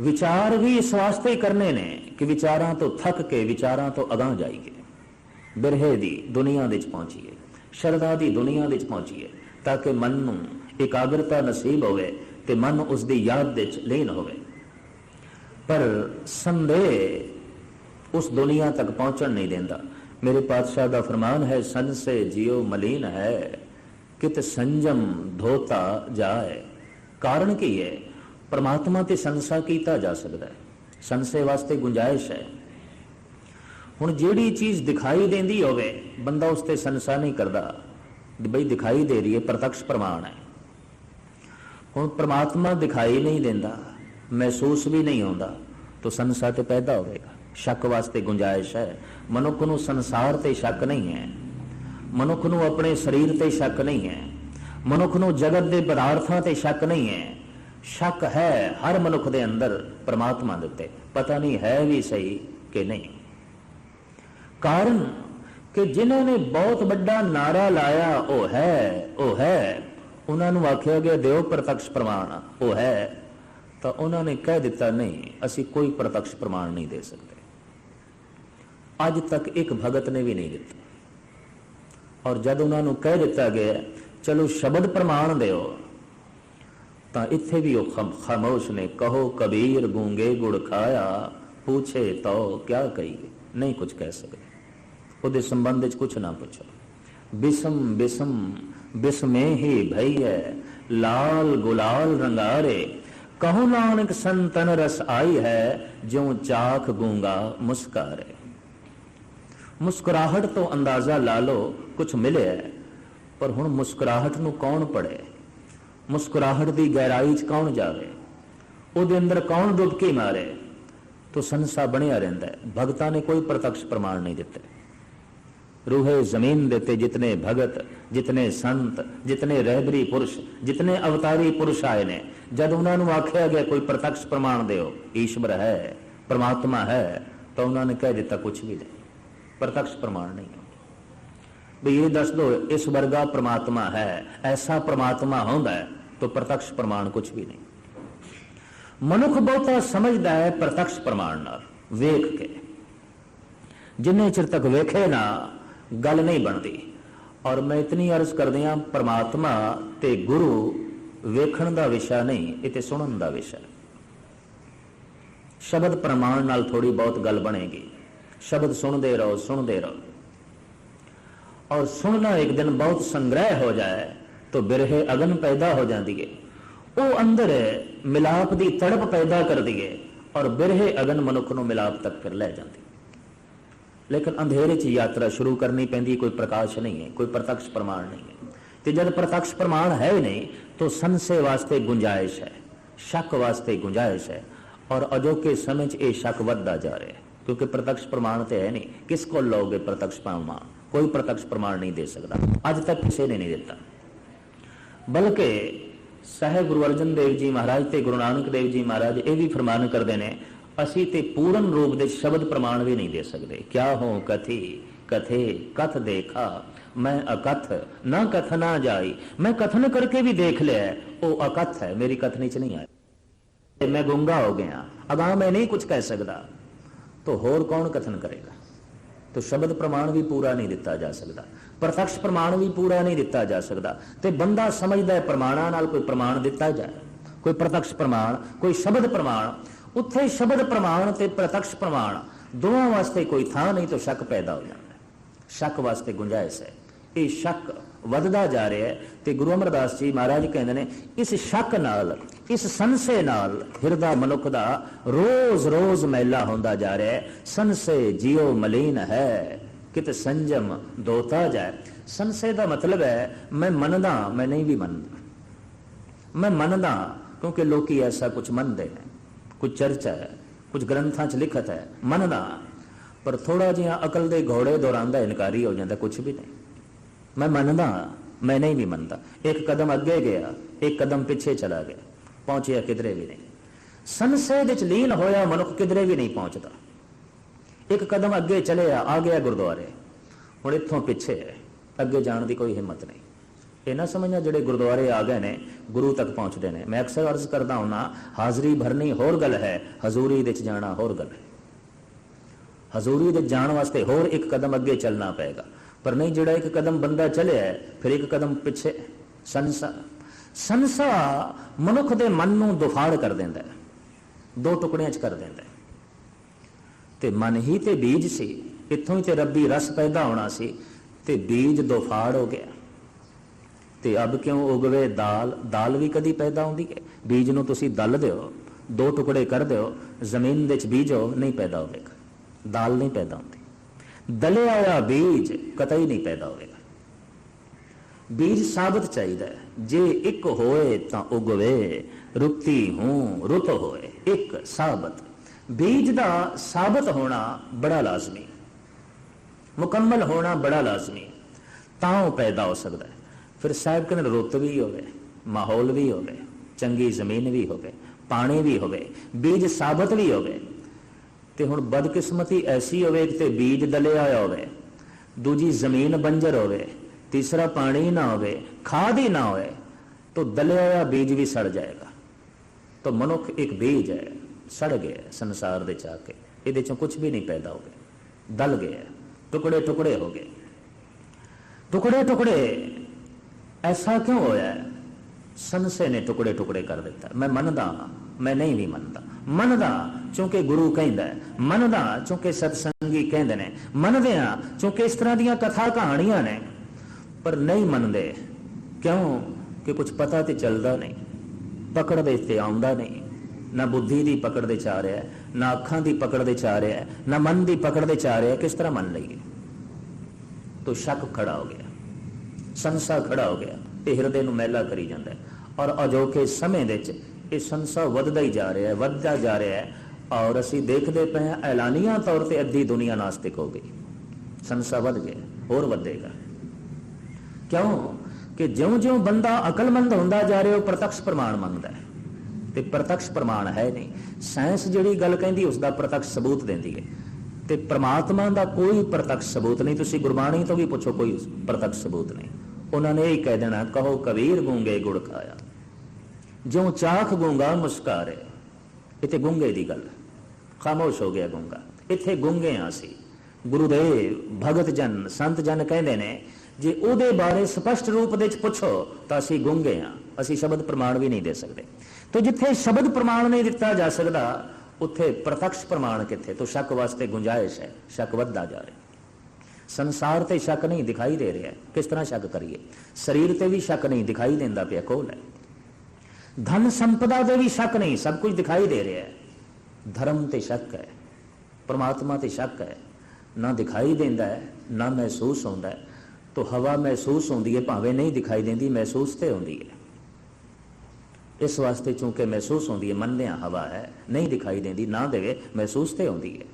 S1: ਵਿਚਾਰ ਵੀ ਇਸ ਵਾਸਤੇ ਕਰਨੇ ਨੇ ਕਿ ਵਿਚਾਰਾਂ ਤੋਂ ਥੱਕ ਕੇ ਵਿਚਾਰਾਂ ਤੋਂ ਅਗਾਹ ਜਾਈਏ। ਬਿਰਹੇ ਦੀ ਦੁਨੀਆ ਦੇ ਵਿੱਚ ਪਹੁੰਚੀਏ, ਸ਼ਰਧਾ ਦੀ ਦੁਨੀਆ ਵਿੱਚ ਪਹੁੰਚੀਏ, ਤਾਂ ਕਿ ਮਨ ਨੂੰ ਇਕਾਗਰਤਾ ਨਸੀਬ ਹੋਵੇ ਤੇ ਮਨ ਉਸ ਦੀ ਯਾਦ ਦੇ ਵਿੱਚ ਲੀਨ ਹੋਵੇ। ਪਰ ਸੰਦੇਹ ਉਸ ਦੁਨੀਆ ਤੱਕ ਪਹੁੰਚਣ ਨਹੀਂ ਦਿੰਦਾ। ਮੇਰੇ ਪਾਤਸ਼ਾਹ ਦਾ ਫਰਮਾਨ ਹੈ ਸੰਸੇ ਜਿਉ ਮਲੀਨ ਹੈ, ਕਿਤ ਸੰਜਮ ਧੋਤਾ ਜਾਏ। ਕਾਰਨ ਕੀ ਹੈ? ਪਰਮਾਤਮਾ ਤੇ ਸੰਸਾ ਕੀਤਾ ਜਾ ਸਕਦਾ ਹੈ। ਸੰਸੇ ਵਾਸਤੇ ਗੁੰਜਾਇਸ਼ ਹੈ। ਹੁਣ ਜਿਹੜੀ ਚੀਜ਼ ਦਿਖਾਈ ਦਿੰਦੀ ਹੋਵੇ, ਬੰਦਾ ਉਸ ਤੇ ਸੰਸਾ ਨਹੀਂ ਕਰਦਾ। ਬਈ ਦਿਖਾਈ ਦੇ ਰਹੀ ਹੈ, ਪ੍ਰਤੱਖ ਪ੍ਰਮਾਣ ਹੈ। ਹੁਣ ਪ੍ਰਮਾਤਮਾ ਦਿਖਾਈ ਨਹੀਂ ਦਿੰਦਾ। ਮਹਿਸੂਸ ਵੀ ਨਹੀਂ ਆਉਂਦਾ ਤਾਂ ਸੰਸਾ ਤੇ ਪੈਦਾ ਹੋਵੇਗਾ। ਸ਼ੱਕ ਵਾਸਤੇ ਗੁੰਜਾਇਸ਼ ਹੈ। ਮਨੁੱਖ ਨੂੰ ਸੰਸਾਰ ਤੇ ਸ਼ੱਕ ਨਹੀਂ ਹੈ। ਮਨੁੱਖ ਨੂੰ ਆਪਣੇ ਸਰੀਰ ਤੇ ਸ਼ੱਕ ਨਹੀਂ ਹੈ। ਮਨੁੱਖ ਨੂੰ ਜਗਤ ਦੇ ਪਦਾਰਥਾਂ ਤੇ ਸ਼ੱਕ ਨਹੀਂ ਹੈ। ਸ਼ੱਕ ਹੈ ਹਰ ਮਨੁੱਖ ਦੇ ਅੰਦਰ ਪ੍ਰਮਾਤਮਾ ਦੇ ਉੱਤੇ। ਪਤਾ ਨਹੀਂ ਹੈ ਵੀ ਸਹੀ ਕਿ ਨਹੀਂ। ਕਾਰਨ ਕਿ ਜਿਨ੍ਹਾਂ ਨੇ ਬਹੁਤ ਵੱਡਾ ਨਾਰਾ ਲਾਇਆ, ਉਹ ਹੈ ਉਹ ਹੈ। ਉਹਨਾਂ ਨੂੰ ਆਖਿਆ ਗਿਆ, ਦਿਓ ਪ੍ਰਤੱਖ ਪ੍ਰਮਾਣ, ਉਹ ਹੈ। ਤਾਂ ਉਹਨਾਂ ਨੇ ਕਹਿ ਦਿੱਤਾ, ਨਹੀਂ, ਅਸੀਂ ਕੋਈ ਪ੍ਰਤੱਖ ਪ੍ਰਮਾਣ ਨਹੀਂ ਦੇ ਸਕਦੇ। ਅੱਜ ਤੱਕ ਇੱਕ ਭਗਤ ਨੇ ਵੀ ਨਹੀਂ ਦਿੱਤਾ। ਔਰ ਜਦ ਉਹਨਾਂ ਨੂੰ ਕਹਿ ਦਿੱਤਾ ਗਿਆ, ਚਲੋ ਸ਼ਬਦ ਪ੍ਰਮਾਣ ਦਿਓ, ਤਾਂ ਇੱਥੇ ਵੀ ਉਹ ਖਾਮੋਸ਼ ਨੇ ਕਹੋ, ਕਬੀਰ ਗੂੰਗੇ ਗੁੜ ਖਾਇਆ, ਪੁੱਛੇ ਤੋ ਕਿਆ ਕਹੀਏ? ਨਹੀਂ ਕੁਝ ਕਹਿ ਸਕਦੇ ਉਹਦੇ ਸੰਬੰਧ ਵਿੱਚ ਕੁਝ ਨਾ ਪੁੱਛੋ। ਬਿਸਮ ਬਿਸਮ, ਬਿਸਮੇ ਹੀ ਭਈਐ, ਲਾਲ ਗੁਲਾਲ ਰੰਗਾਰੇ ਕਹੋ ਨਾਨਕ ਸੰਤਨ ਰਸ ਆਈ ਹੈ, ਜਿਉ ਚਾਖ ਗੂੰਗਾ ਮੁਸਕਾਰੇ। ਮੁਸਕਰਾਹਟ ਤੋਂ ਅੰਦਾਜ਼ਾ ਲਾ ਲਓ ਕੁਝ ਮਿਲਿਆ ਪਰ ਹੁਣ ਮੁਸਕਰਾਹਟ ਨੂੰ ਕੌਣ ਪੜੇ ਮੁਸਕਰਾਹਟ ਦੀ ਗਹਿਰਾਈ 'ਚ ਕੌਣ ਜਾਵੇ? ਉਹਦੇ ਅੰਦਰ ਕੌਣ ਡੁਬਕੀ ਮਾਰੇ? ਤੋ ਸੰਸਾ ਬਣਿਆ ਰਹਿੰਦਾ ਹੈ, ਭਗਤਾਂ ਨੇ ਕੋਈ ਪ੍ਰਤੱਖ ਪ੍ਰਮਾਣ ਨਹੀਂ ਦਿੱਤੇ। ਰੂਹੇ ਜ਼ਮੀਨ ਦੇ ਤੇ ਜਿਤਨੇ ਭਗਤ, ਜਿਤਨੇ ਸੰਤ, ਜਿਤਨੇ ਰਹਿਬਰੀ ਪੁਰਸ਼, ਜਿਤਨੇ ਅਵਤਾਰੀ ਪੁਰਸ਼ ਆਏ ਨੇ, ਜਦ ਉਹਨਾਂ ਨੂੰ ਆਖਿਆ ਗਿਆ ਕੋਈ ਪ੍ਰਤੱਖ ਪ੍ਰਮਾਣ ਦਿਓ, ਈਸ਼ਵਰ ਹੈ, ਪਰਮਾਤਮਾ ਹੈ, ਤਾਂ ਉਹਨਾਂ ਨੇ ਕਹਿ ਦਿੱਤਾ ਕੁਝ ਵੀ ਨਹੀਂ। ਪ੍ਰਤੱਖ ਪ੍ਰਮਾਣ ਨਹੀਂ ਵੀ ਇਹ ਦੱਸ ਦੋ, ਇਸ ਵਰਗਾ ਪਰਮਾਤਮਾ ਹੈ, ਐਸਾ ਪ੍ਰਮਾਤਮਾ ਹੁੰਦਾ ਹੈ, ਤਾਂ ਪ੍ਰਤੱਖ ਪ੍ਰਮਾਣ ਕੁਝ ਵੀ ਨਹੀਂ। ਮਨੁੱਖ ਬਹੁਤਾ ਸਮਝਦਾ ਹੈ ਪ੍ਰਤੱਖ ਪ੍ਰਮਾਣ ਨਾਲ, ਵੇਖ ਕੇ। ਜਿੰਨੇ ਚਿਰ ਤੱਕ ਵੇਖੇ ਨਾ ਗੱਲ ਨਹੀਂ ਬਣਦੀ। ਔਰ ਮੈਂ ਇਤਨੀ ਅਰਜ਼ ਕਰਦਿਆਂ ਪ੍ਰਮਾਤਮਾ ਤੇ ਗੁਰੂ ਵੇਖਣ ਦਾ ਵਿਸ਼ਾ ਨਹੀਂ ਇਹ ਤੇ ਸੁਣਨ ਦਾ ਵਿਸ਼ਾ। ਸ਼ਬਦ ਪ੍ਰਮਾਣ ਨਾਲ ਥੋੜੀ ਬਹੁਤ ਗੱਲ ਬਣੇਗੀ। ਸ਼ਬਦ ਸੁਣਦੇ ਰਹੋ ਸੁਣਦੇ ਰਹੋ। ਔਰ ਸੁਣਨਾ ਇੱਕ ਦਿਨ ਬਹੁਤ ਸੰਗ੍ਰਹਿ ਹੋ ਜਾਏ, ਤਾਂ ਬਿਰਹੇ ਅਗਨ ਪੈਦਾ ਹੋ ਜਾਂਦੀ ਹੈ ਉਹ ਅੰਦਰ ਮਿਲਾਪ ਦੀ ਤੜਪ ਪੈਦਾ ਕਰਦੀ ਹੈ ਔਰ ਬਿਰਹੇ ਅਗਨ ਮਨੁੱਖ ਨੂੰ ਮਿਲਾਪ ਤੱਕ ਫਿਰ ਲੈ ਜਾਂਦੀ ਹੈ ਲੇਕਿਨ ਅੰਧੇਰੇ 'ਚ ਯਾਤਰਾ ਸ਼ੁਰੂ ਕਰਨੀ ਪੈਂਦੀ, ਕੋਈ ਪ੍ਰਕਾਸ਼ ਨਹੀਂ ਹੈ, ਕੋਈ ਪ੍ਰਤੱਖ ਪ੍ਰਮਾਣ ਨਹੀਂ ਹੈ। ਤੇ ਜਦ ਪ੍ਰਤੱਖ ਪ੍ਰਮਾਣ ਹੈ ਹੀ ਨਹੀਂ, ਤਾਂ ਸੰਸੇ ਵਾਸਤੇ ਗੁੰਜਾਇਸ਼ ਹੈ, ਸ਼ੱਕ ਵਾਸਤੇ ਗੁੰਜਾਇਸ਼ ਹੈ, ਔਰ ਅਜੋਕੇ ਸਮੇਂ 'ਚ ਇਹ ਸ਼ੱਕ ਵੱਧਦਾ ਜਾ ਰਿਹਾ ਹੈ, ਕਿਉਂਕਿ ਪ੍ਰਤੱਖ ਪ੍ਰਮਾਣ ਤੇ ਹੈ ਨਹੀਂ, ਕਿਸ ਕੋਲ ਲਓਗੇ ਪ੍ਰਤੱਖ ਪ੍ਰਮਾਣ? ਕੋਈ ਪ੍ਰਤੱਖ ਪ੍ਰਮਾਣ ਨਹੀਂ ਦੇ ਸਕਦਾ, ਅੱਜ ਤੱਕ ਕਿਸੇ ਨੇ ਨਹੀਂ ਦਿੱਤਾ। ਬਲਕਿ ਸਾਹਿਬ ਗੁਰੂ ਅਰਜਨ ਦੇਵ ਜੀ ਮਹਾਰਾਜ ਤੇ ਗੁਰੂ ਨਾਨਕ ਦੇਵ ਜੀ ਮਹਾਰਾਜ ਇਹ ਵੀ ਫਰਮਾਨ ਕਰਦੇ ਨੇ ਅਸੀਂ ਤੇ ਪੂਰਨ ਰੂਪ ਦੇ ਸ਼ਬਦ ਪ੍ਰਮਾਣ ਵੀ ਨਹੀਂ ਦੇ ਸਕਦੇ। ਕਿਆ ਹੋ ਕਥੀ? ਕਥੇ, ਕਥ ਦੇਖਾ। ਮੈਂ ਅਕਥ, ਨਾ ਕਥਨਾ ਜਾਈ। ਮੈਂ ਕਥਨ ਕਰਕੇ ਵੀ ਦੇਖ ਲਿਆ। ਉਹ ਅਕਥ ਹੈ, ਮੇਰੀ ਕਥਨੀ ਚ ਨਹੀਂ ਆਇਆ। ਮੈਂ ਗੁੰਗਾ ਹੋ ਗਿਆ। ਅਗਾਹ ਮੈਂ ਨਹੀਂ ਕੁਝ ਕਹਿ ਸਕਦਾ। ਤਾਂ ਹੋਰ ਕੌਣ ਕਥਨ ਕਰੇਗਾ? ਤਾਂ ਸ਼ਬਦ ਪ੍ਰਮਾਣ ਵੀ ਪੂਰਾ ਨਹੀਂ ਦਿੱਤਾ ਜਾ ਸਕਦਾ। ਪ੍ਰਤੱਖ ਪ੍ਰਮਾਣ ਵੀ ਪੂਰਾ ਨਹੀਂ ਦਿੱਤਾ ਜਾ ਸਕਦਾ। ਤੇ ਬੰਦਾ ਸਮਝਦਾ ਹੈ, ਪ੍ਰਮਾਣਾਂ ਨਾਲ ਕੋਈ ਪ੍ਰਮਾਣ ਦਿੱਤਾ ਜਾਏ। ਕੋਈ ਪ੍ਰਤੱਖ ਪ੍ਰਮਾਣ, ਕੋਈ ਸ਼ਬਦ ਪ੍ਰਮਾਣ। ਉੱਥੇ ਸ਼ਬਦ ਪ੍ਰਮਾਣ ਤੇ ਪ੍ਰਤੱਖ ਪ੍ਰਮਾਣ, ਦੋਵਾਂ ਵਾਸਤੇ ਕੋਈ ਥਾਂ ਨਹੀਂ ਤਾਂ ਸ਼ੱਕ ਪੈਦਾ ਹੋ ਜਾਂਦਾ ਸ਼ੱਕ ਵਾਸਤੇ ਗੁੰਜਾਇਸ਼ ਹੈ। ਇਹ ਸ਼ੱਕ ਵੱਧਦਾ ਜਾ ਰਿਹਾ ਹੈ ਤੇ ਗੁਰੂ ਅਮਰਦਾਸ ਜੀ ਮਹਾਰਾਜ ਕਹਿੰਦੇ ਨੇ, ਇਸ ਸ਼ੱਕ ਨਾਲ, ਇਸ ਸੰਸੇ ਨਾਲ ਹਿਰਦਾ ਮਨੁੱਖ ਦਾ ਰੋਜ਼-ਰੋਜ਼ ਮੈਲਾ ਹੁੰਦਾ ਜਾ ਰਿਹਾ ਹੈ। ਸੰਸੇ ਜਿਉ ਮਲੀਨ ਹੈ, ਕਿਤੇ ਸੰਜਮ ਦੋਤਾ ਜਾਏ। ਸੰਸੇ ਦਾ ਮਤਲਬ ਹੈ, ਮੈਂ ਮੰਨਦਾ, ਮੈਂ ਨਹੀਂ ਵੀ ਮੰਨਦਾ। ਮੈਂ ਮੰਨਦਾ, ਕਿਉਂਕਿ ਲੋਕੀ ਐਸਾ ਕੁਝ ਮੰਨਦੇ ਨੇ। ਕੁਝ ਚਰਚਾ ਹੈ ਕੁਝ ਗ੍ਰੰਥਾਂ 'ਚ ਲਿਖਤ ਹੈ, ਮੰਨਦਾ ਪਰ ਥੋੜਾ ਜਿਹਾ ਅਕਲ ਦੇ ਘੋੜੇ ਦੌਰਾਨ ਦਾ ਇਨਕਾਰੀ ਹੋ ਜਾਂਦਾ ਕੁਝ ਵੀ ਨਹੀਂ। ਮੈਂ ਮੰਨਦਾ ਮੈਂ ਨਹੀਂ ਵੀ ਮੰਨਦਾ। ਇੱਕ ਕਦਮ ਅੱਗੇ ਗਿਆ, ਇੱਕ ਕਦਮ ਪਿੱਛੇ ਚਲਾ ਗਿਆ, ਪਹੁੰਚਿਆ ਕਿਧਰੇ ਵੀ ਨਹੀਂ। ਸੰਸੇ ਵਿੱਚ ਲੀਨ ਹੋਇਆ, ਮਨੁੱਖ ਕਿਧਰੇ ਵੀ ਨਹੀਂ ਪਹੁੰਚਦਾ। ਇੱਕ ਕਦਮ ਅੱਗੇ ਚਲਿਆ, ਆ ਗਿਆ ਗੁਰਦੁਆਰੇ। ਹੁਣ ਇੱਥੋਂ ਪਿੱਛੇ ਹੈ, ਅੱਗੇ ਜਾਣ ਦੀ ਕੋਈ ਹਿੰਮਤ ਨਹੀਂ। ਇਹ ਨਾ ਸਮਝਣਾ ਜਿਹੜੇ ਗੁਰਦੁਆਰੇ ਆ ਗਏ ਨੇ, ਗੁਰੂ ਤੱਕ ਪਹੁੰਚਦੇ ਨੇ। ਮੈਂ ਅਕਸਰ ਅਰਜ਼ ਕਰਦਾ ਹੁੰਨਾ, ਹਾਜ਼ਰੀ ਭਰਨੀ ਹੋਰ ਗੱਲ ਹੈ, ਹਜ਼ੂਰੀ ਵਿੱਚ ਜਾਣਾ ਹੋਰ ਗੱਲ ਹੈ। ਹਜ਼ੂਰੀ ਦੇ ਜਾਣ ਵਾਸਤੇ ਹੋਰ ਇੱਕ ਕਦਮ ਅੱਗੇ ਚੱਲਣਾ ਪਏਗਾ। ਪਰ ਨਹੀਂ, ਜਿਹੜਾ ਇੱਕ ਕਦਮ ਬੰਦਾ ਚੱਲਿਆ ਫਿਰ ਇੱਕ ਕਦਮ ਪਿੱਛੇ ਸੰਸਾ ਸੰਸਾ ਮਨੁੱਖ ਦੇ ਮਨ ਨੂੰ ਦੁਫਾੜ ਕਰ ਦਿੰਦਾ ਹੈ। ਦੋ ਟੁਕੜਿਆਂ 'ਚ ਕਰ ਦਿੰਦਾ ਹੈ। ਤੇ ਮਨ ਹੀ ਤੇ ਬੀਜ ਸੀ, ਇੱਥੋਂ ਹੀ ਤੇ ਰੱਬੀ ਰਸ ਪੈਦਾ ਹੋਣਾ ਸੀ, ਤੇ ਬੀਜ ਦੁਫਾੜ ਹੋ ਗਿਆ। ਤੇ ਅਬ ਕਿਉਂ ਉਗਵੇ ਦਾਲ? ਦਾਲ ਵੀ ਕਦੀ ਪੈਦਾ ਹੁੰਦੀ ਹੈ? ਬੀਜ ਨੂੰ ਤੁਸੀਂ ਦਲ ਦਿਓ, ਦੋ ਟੁਕੜੇ ਕਰ ਦਿਓ, ਜ਼ਮੀਨ ਦੇ ਵਿੱਚ ਬੀਜੋ, ਨਹੀਂ ਪੈਦਾ ਹੋਵੇਗਾ। ਦਾਲ ਨਹੀਂ ਪੈਦਾ ਹੁੰਦੀ। ਦਲੇ ਆਇਆ ਬੀਜ ਕਤਈ ਨਹੀਂ ਪੈਦਾ ਹੋਵੇਗਾ। ਬੀਜ ਸਾਬਤ ਚਾਹੀਦਾ ਹੈ। ਜੇ ਇੱਕ ਹੋਏ ਤਾਂ ਉਗਵੇ ਰੁੱਤੀ ਹੂੰ, ਰੁੱਤ ਹੋਏ, ਇੱਕ ਸਾਬਤ। ਬੀਜ ਦਾ ਸਾਬਤ ਹੋਣਾ ਬੜਾ ਲਾਜ਼ਮੀ। ਮੁਕੰਮਲ ਹੋਣਾ ਬੜਾ ਲਾਜ਼ਮੀ। ਤਾਂ ਉਹ ਪੈਦਾ ਹੋ ਸਕਦਾ ਫਿਰ ਸਾਹਿਬ ਕਹਿੰਦੇ ਰੁੱਤ ਵੀ ਹੋਵੇ, ਮਾਹੌਲ ਵੀ ਹੋਵੇ, ਚੰਗੀ ਜ਼ਮੀਨ ਵੀ ਹੋਵੇ, ਪਾਣੀ ਵੀ ਹੋਵੇ, ਬੀਜ ਸਾਬਤ ਵੀ ਹੋਵੇ, ਤੇ ਹੁਣ ਬਦਕਿਸਮਤੀ ਐਸੀ ਹੋਵੇ ਕਿ ਤੇ ਬੀਜ ਦਲਿਆ ਹੋਇਆ ਹੋਵੇ, ਦੂਜੀ ਜ਼ਮੀਨ ਬੰਜਰ ਹੋਵੇ, ਤੀਸਰਾ ਪਾਣੀ ਨਾ ਹੋਵੇ, ਖਾਦ ਹੀ ਨਾ ਹੋਵੇ, ਤਾਂ ਦਲਿਆ ਹੋਇਆ ਬੀਜ ਵੀ ਸੜ ਜਾਏਗਾ। ਤਾਂ ਮਨੁੱਖ ਇੱਕ ਬੀਜ ਹੈ, ਸੜ ਗਿਆ ਸੰਸਾਰ ਦੇ ਚਾ ਕੇ, ਇਹਦੇ ਚੋਂ ਕੁਝ ਵੀ ਨਹੀਂ ਪੈਦਾ ਹੋ ਗਿਆ, ਦਲ ਗਿਆ ਟੁਕੜੇ ਟੁਕੜੇ ਹੋ ਗਏ। ਟੁਕੜੇ ਟੁਕੜੇ ਐਸਾ ਕਿਉਂ ਹੋਇਆ ਸੰਸੇ ਨੇ ਟੁਕੜੇ ਟੁਕੜੇ ਕਰ ਦਿੱਤਾ। ਮੈਂ ਮੰਨਦਾ ਹਾਂ, ਮੈਂ ਨਹੀਂ ਵੀ ਮੰਨਦਾ। ਮੰਨਦਾ ਕਿਉਂਕਿ ਗੁਰੂ ਕਹਿੰਦਾ ਹੈ ਮੰਨਦਾ ਕਿਉਂਕਿ ਸਤਸੰਗੀ ਕਹਿੰਦੇ ਨੇ ਮੰਨਦੇ ਆ ਕਿਉਂਕਿ ਇਸ ਤਰ੍ਹਾਂ ਦੀਆਂ ਕਥਾ ਕਹਾਣੀਆਂ ਨੇ ਪਰ ਨਹੀਂ ਮੰਨਦੇ। ਕਿਉਂ? ਕਿ ਕੁਝ ਪਤਾ ਤੇ ਚੱਲਦਾ ਨਹੀਂ ਪਕੜ ਦੇ ਤੇ ਆਉਂਦਾ ਨਹੀਂ। ਨਾ ਬੁੱਧੀ ਦੀ ਪਕੜ ਦੇ ਚ ਆ ਰਿਹਾ ਨਾ ਅੱਖਾਂ ਦੀ ਪਕੜ ਦੇ ਚ ਆ ਰਿਹਾ ਨਾ ਮਨ ਦੀ ਪਕੜ ਦੇ ਚ ਆ ਰਿਹਾ ਕਿਸ ਤਰ੍ਹਾਂ ਮੰਨ ਲਈਏ? ਤੋ ਸ਼ੱਕ ਖੜਾ ਹੋ ਗਿਆ। ਸੰਸਾ ਖੜਾ ਹੋ ਗਿਆ। ਇਹ ਹਿਰਦੇ ਨੂੰ ਮੈਲਾ ਕਰੀ ਜਾਂਦਾ ਔਰ ਅਜੋਕੇ ਸਮੇਂ ਦੇ ਵਿੱਚ ਇਹ ਸੰਸਾ ਵੱਧਦਾ ਹੀ ਜਾ ਰਿਹਾ ਹੈ, ਵੱਧਦਾ ਜਾ ਰਿਹਾ ਹੈ। ਔਰ ਅਸੀਂ ਦੇਖਦੇ ਪਏ ਹਾਂ, ਐਲਾਨੀਆਂ ਤੌਰ ਤੇ ਅੱਧੀ ਦੁਨੀਆ ਨਾਸਤਿਕ ਹੋ ਗਈ। ਸੰਸਾ ਵੱਧ ਗਿਆ, ਹੋਰ ਵਧੇਗਾ। ਕਿਉਂ? ਕਿ ਜਿਉਂ-ਜਿਉਂ ਬੰਦਾ ਅਕਲਮੰਦ ਹੁੰਦਾ ਜਾ ਰਿਹਾ, ਉਹ ਪ੍ਰਤੱਖ ਪ੍ਰਮਾਣ ਮੰਗਦਾ ਹੈ। ਤੇ ਪ੍ਰਤੱਖ ਪ੍ਰਮਾਣ ਹੈ ਨਹੀਂ। ਸਾਇੰਸ ਜਿਹੜੀ ਗੱਲ ਕਹਿੰਦੀ ਉਸ ਦਾ ਪ੍ਰਤੱਖ ਸਬੂਤ ਦਿੰਦੀ ਹੈ। ਤੇ ਪ੍ਰਮਾਤਮਾ ਦਾ ਕੋਈ ਪ੍ਰਤੱਖ ਸਬੂਤ ਨਹੀਂ। ਤੁਸੀਂ ਗੁਰਬਾਣੀ ਤੋਂ ਵੀ ਪੁੱਛੋ, ਕੋਈ ਪ੍ਰਤੱਖ ਸਬੂਤ ਨਹੀਂ। ਉਹਨਾਂ ਨੇ ਇਹ ਕਹਿ ਦੇਣਾ, ਕਹੋ ਕਬੀਰ ਗੂੰਗੇ ਗੁੜ ਖਾਇਆ। ਜਿਉਂ ਚਾਖ ਗੂੰਗਾ ਮੁਸਕਾਰੇ। ਇੱਥੇ ਗੁੰਗੇ ਦੀ ਗੱਲ। ਖਾਮੋਸ਼ ਹੋ ਗਿਆ ਗੁੰਗਾ। ਇੱਥੇ ਗੁੰਗੇ ਆ ਸੀ। ਗੁਰੂਦੇਵ, ਭਗਤ ਜਨ, ਸੰਤ ਜਨ ਕਹਿੰਦੇ ਨੇ, ਜੇ ਉਹਦੇ ਬਾਰੇ ਸਪਸ਼ਟ ਰੂਪ ਦੇ ਵਿੱਚ ਪੁੱਛੋ, ਤਾਂ ਅਸੀਂ ਗੁੰਗੇ ਆ ਅਸੀਂ ਸ਼ਬਦ ਪ੍ਰਮਾਣ ਵੀ ਨਹੀਂ ਦੇ ਸਕਦੇ। ਤੇ ਜਿੱਥੇ ਸ਼ਬਦ ਪ੍ਰਮਾਣ ਨਹੀਂ ਦਿੱਤਾ ਜਾ ਸਕਦਾ, ਉੱਥੇ ਪ੍ਰਤੱਖ ਪ੍ਰਮਾਣ ਕਿੱਥੇ? ਤੋਂ ਸ਼ੱਕ ਵਾਸਤੇ ਗੁੰਜਾਇਸ਼ ਹੈ। ਸ਼ੱਕ ਵੱਧਦਾ ਜਾ ਰਿਹਾ। ਸੰਸਾਰ ਤੇ ਸ਼ੱਕ ਨਹੀਂ ਦਿਖਾਈ ਦੇ ਰਿਹਾ। ਕਿਸ ਤਰ੍ਹਾਂ ਸ਼ੱਕ ਕਰੀਏ? ਸਰੀਰ ਤੇ ਵੀ ਸ਼ੱਕ ਨਹੀਂ ਦਿਖਾਈ ਦਿੰਦਾ ਪਿਆ, ਕੋਲ ਹੈ। ਧਨ ਸੰਪਦਾ ਤੇ ਵੀ ਸ਼ੱਕ ਨਹੀਂ, ਸਭ ਕੁਝ ਦਿਖਾਈ ਦੇ ਰਿਹਾ ਹੈ। ਧਰਮ ਤੇ ਸ਼ੱਕ ਹੈ, ਪਰਮਾਤਮਾ ਤੇ ਸ਼ੱਕ ਹੈ। ਨਾ ਦਿਖਾਈ ਦਿੰਦਾ ਹੈ, ਨਾ ਮਹਿਸੂਸ ਹੁੰਦਾ ਹੈ। ਤੋ ਹਵਾ ਮਹਿਸੂਸ ਹੁੰਦੀ ਹੈ, ਭਾਵੇਂ ਨਹੀਂ ਦਿਖਾਈ ਦਿੰਦੀ, ਮਹਿਸੂਸ ਤੇ ਹੁੰਦੀ ਹੈ। ਇਸ ਵਾਸਤੇ ਚੂੰਕਿ ਮਹਿਸੂਸ ਹੁੰਦੀ ਹੈ ਮੰਨਦੇ ਹਾਂ ਹਵਾ ਹੈ, ਨਹੀਂ ਦਿਖਾਈ ਦਿੰਦੀ, ਨਾ ਦੇਵੇ, ਮਹਿਸੂਸ ਤੇ ਹੁੰਦੀ ਹੈ।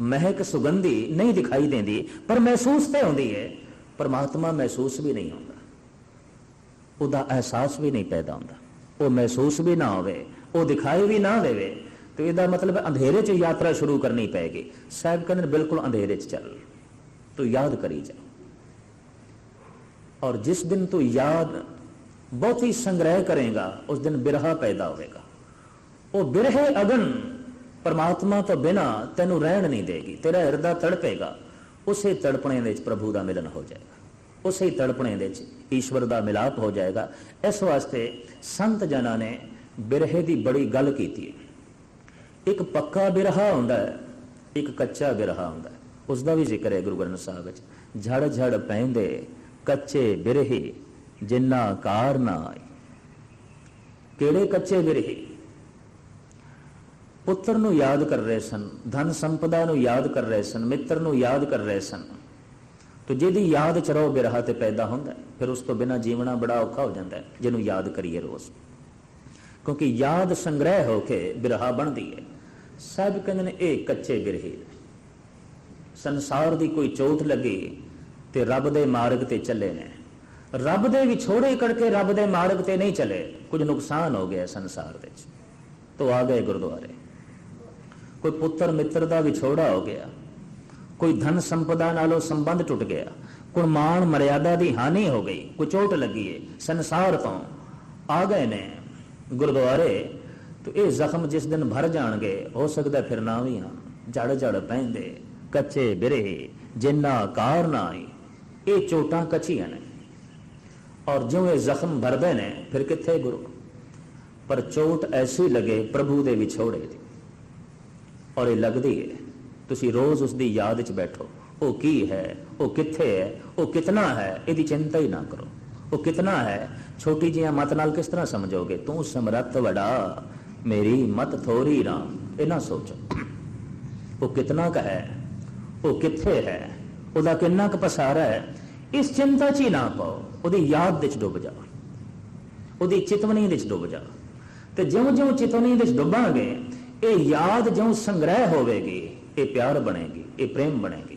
S1: ਮਹਿਕ ਸੁਗੰਧੀ ਨਹੀਂ ਦਿਖਾਈ ਦਿੰਦੀ, ਪਰ ਮਹਿਸੂਸ ਤੇ ਹੁੰਦੀ ਹੈ। ਪਰਮਾਤਮਾ ਮਹਿਸੂਸ ਵੀ ਨਹੀਂ ਹੁੰਦਾ। ਉਹਦਾ ਅਹਿਸਾਸ ਵੀ ਨਹੀਂ ਪੈਦਾ ਹੁੰਦਾ। ਉਹ ਮਹਿਸੂਸ ਵੀ ਨਾ ਹੋਵੇ, ਉਹ ਦਿਖਾਈ ਵੀ ਨਾ ਦੇਵੇ, ਤੇ ਇਹਦਾ ਮਤਲਬ ਅੰਧੇਰੇ 'ਚ ਯਾਤਰਾ ਸ਼ੁਰੂ ਕਰਨੀ ਪਏਗੀ। ਸਾਹਿਬ ਕਹਿੰਦੇ ਨੇ, ਬਿਲਕੁਲ ਅੰਧੇਰੇ 'ਚ ਚੱਲ। ਤੂੰ ਯਾਦ ਕਰੀ ਜਾ ਔਰ ਜਿਸ ਦਿਨ ਤੂੰ ਯਾਦ ਬਹੁਤ ਹੀ ਸੰਗ੍ਰਹਿ ਕਰੇਗਾ, ਉਸ ਦਿਨ ਬਿਰਹਾ ਪੈਦਾ ਹੋਵੇਗਾ। ਉਹ ਬਿਰਹੇ ਅਗਨ ਪਰਮਾਤਮਾ ਤੋਂ ਬਿਨਾ ਤੈਨੂੰ ਰਹਿਣ ਨਹੀਂ ਦੇਗੀ, ਤੇਰਾ ਹਿਰਦਾ ਤੜਪੇਗਾ, ਉਸੇ ਤੜਪਣੇ ਦੇ ਵਿੱਚ ਪ੍ਰਭੂ ਦਾ ਮਿਲਨ ਹੋ ਜਾਏਗਾ। ਉਸੇ ਤੜਪਣੇ ਵਿੱਚ ਈਸ਼ਵਰ ਦਾ ਮਿਲਾਪ ਹੋ ਜਾਏਗਾ। ਇਸ ਵਾਸਤੇ ਸੰਤ ਜਨਾਂ ਨੇ ਬਿਰਹੇ ਦੀ ਬੜੀ ਗੱਲ ਕੀਤੀ ਹੈ। ਇੱਕ ਪੱਕਾ ਬਿਰਹਾ ਹੁੰਦਾ ਹੈ, ਇੱਕ ਕੱਚਾ ਬਿਰਹਾ ਹੁੰਦਾ ਹੈ। ਉਸ ਦਾ ਵੀ ਜ਼ਿਕਰ ਹੈ ਗੁਰੂ ਗ੍ਰੰਥ ਸਾਹਿਬ ਵਿੱਚ। ਝੜ ਝੜ ਪੈਂਦੇ ਕੱਚੇ ਬਿਰਹੇ, ਜਿੰਨਾ ਕਾਰ ਨਾ ਆਈ ਕਿਹੜੇ ਕੱਚੇ ਬਿਰਹੇ? ਪੁੱਤਰ ਨੂੰ ਯਾਦ ਕਰ ਰਹੇ ਸਨ, ਧਨ ਸੰਪਦਾ ਨੂੰ ਯਾਦ ਕਰ ਰਹੇ ਸਨ, ਮਿੱਤਰ ਨੂੰ ਯਾਦ ਕਰ ਰਹੇ ਸਨ। ਤੋ ਜਿਹਦੀ ਯਾਦ ਚ ਰਹੋ, ਬਿਰਹਾ ਤੇ ਪੈਦਾ ਹੁੰਦਾ ਫਿਰ ਉਸ ਤੋਂ ਬਿਨਾ ਜੀਵਣਾ ਬੜਾ ਔਖਾ ਹੋ ਜਾਂਦਾ ਜਿਹਨੂੰ ਯਾਦ ਕਰੀਏ ਰੋਜ਼। ਕਿਉਂਕਿ ਯਾਦ ਸੰਗ੍ਰਹਿ ਹੋ ਕੇ ਬਿਰਹਾ ਬਣਦੀ ਹੈ। ਸਾਹਿਬ ਕਹਿੰਦੇ ਨੇ, ਇਹ ਕੱਚੇ ਬਿਰਹੀ। ਸੰਸਾਰ ਦੀ ਕੋਈ ਚੋਟ ਲੱਗੀ ਤੇ ਰੱਬ ਦੇ ਮਾਰਗ ਤੇ ਚੱਲੇ ਨੇ। ਰੱਬ ਦੇ ਵਿਛੋੜੇ ਕਰਕੇ ਰੱਬ ਦੇ ਮਾਰਗ ਤੇ ਨਹੀਂ ਚਲੇ। ਕੁਝ ਨੁਕਸਾਨ ਹੋ ਗਿਆ ਸੰਸਾਰ ਦੇ ਵਿੱਚ। ਤੋ ਆ ਗਏ ਗੁਰਦੁਆਰੇ। ਕੋਈ ਪੁੱਤਰ ਮਿੱਤਰ ਦਾ ਵਿਛੋੜਾ ਹੋ ਗਿਆ, ਕੋਈ ਧਨ ਸੰਪਦਾ ਨਾਲੋਂ ਸੰਬੰਧ ਟੁੱਟ ਗਿਆ, ਕੋਈ ਮਾਣ ਮਰਿਆਦਾ ਦੀ ਹਾਨੀ ਹੋ ਗਈ, ਕੋਈ ਚੋਟ ਲੱਗੀ ਏ, ਸੰਸਾਰ ਤੋਂ ਆ ਗਏ ਨੇ ਗੁਰਦੁਆਰੇ, ਤੇ ਇਹ ਜ਼ਖਮ ਜਿਸ ਦਿਨ ਭਰ ਜਾਣਗੇ, ਹੋ ਸਕਦਾ ਫਿਰ ਨਾ ਵੀ ਹਾਂ, ਜੜ ਜੜ ਪੈਂਦੇ, ਕੱਚੇ ਬਿਰੇ, ਜਿੰਨਾ ਕਾਰ ਨਾ ਆਈ ਇਹ ਚੋਟਾਂ ਕੱਚੀਆਂ ਨੇ। ਔਰ ਜਿਉਂ ਇਹ ਜ਼ਖਮ ਭਰਦੇ ਨੇ, ਫਿਰ ਕਿੱਥੇ ਗੁਰੂ? ਪਰ ਚੋਟ ਐਸੀ ਲੱਗੇ ਪ੍ਰਭੂ ਦੇ ਵਿਛੋੜੇ ਦੀ। ਔਰ ਇਹ ਲੱਗਦੀ ਹੈ ਤੁਸੀਂ ਰੋਜ਼ ਉਸ ਦੀ ਯਾਦ ਚ ਬੈਠੋ। ਉਹ ਕੀ ਹੈ? ਉਹ ਕਿੱਥੇ ਹੈ? ਉਹ ਕਿਤਨਾ ਹੈ? ਇਹਦੀ ਚਿੰਤਾ ਹੀ ਨਾ ਕਰੋ। ਉਹ ਕਿਤਨਾ ਹੈ? ਛੋਟੀ ਜਿਹੀ ਮਤ ਨਾਲ ਕਿਸ ਤਰ੍ਹਾਂ ਸਮਝੋਗੇ? ਤੂੰ ਸਮਰੱਥ ਵਡਾ। ਮੇਰੀ ਮਤ ਥੋਰੀ ਰਾਮ। ਇਹ ਨਾ ਸੋਚੋ। ਉਹ ਕਿਤਨਾ ਕ ਹੈ? ਉਹ ਕਿੱਥੇ ਹੈ? ਉਹਦਾ ਕਿੰਨਾ ਕੁ ਪਸਾਰਾ ਹੈ? ਇਸ ਚਿੰਤਾ 'ਚ ਹੀ ਨਾ ਪਾਓ। ਉਹਦੀ ਯਾਦ ਵਿੱਚ ਡੁੱਬ ਜਾ। ਉਹਦੀ ਚਿਤਵਨੀ ਵਿੱਚ ਡੁੱਬ ਜਾ। ਤੇ ਜਿਉਂ-ਜਿਉਂ ਚਿਤਵਨੀ ਵਿੱਚ ਡੁੱਬਾਂਗੇ ਇਹ ਯਾਦ ਜਿਉਂ ਸੰਗ੍ਰਹਿ ਹੋਵੇਗੀ, ਇਹ ਪਿਆਰ ਬਣੇਗੀ, ਇਹ ਪ੍ਰੇਮ ਬਣੇਗੀ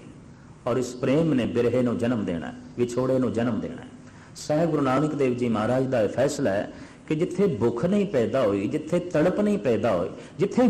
S1: ਔਰ ਇਸ ਪ੍ਰੇਮ ਨੇ ਬਿਰਹੇ ਨੂੰ ਜਨਮ ਦੇਣਾ ਵਿਛੋੜੇ ਨੂੰ ਜਨਮ ਦੇਣਾ ਹੈ। ਸਾਹਿਬ ਗੁਰੂ ਨਾਨਕ ਦੇਵ ਜੀ ਮਹਾਰਾਜ ਦਾ ਇਹ ਫੈਸਲਾ ਹੈ ਕਿ ਜਿੱਥੇ ਭੁੱਖ ਨਹੀਂ ਪੈਦਾ ਹੋਈ, ਜਿੱਥੇ ਤੜਪ ਨਹੀਂ ਪੈਦਾ ਹੋਈ, ਜਿੱਥੇ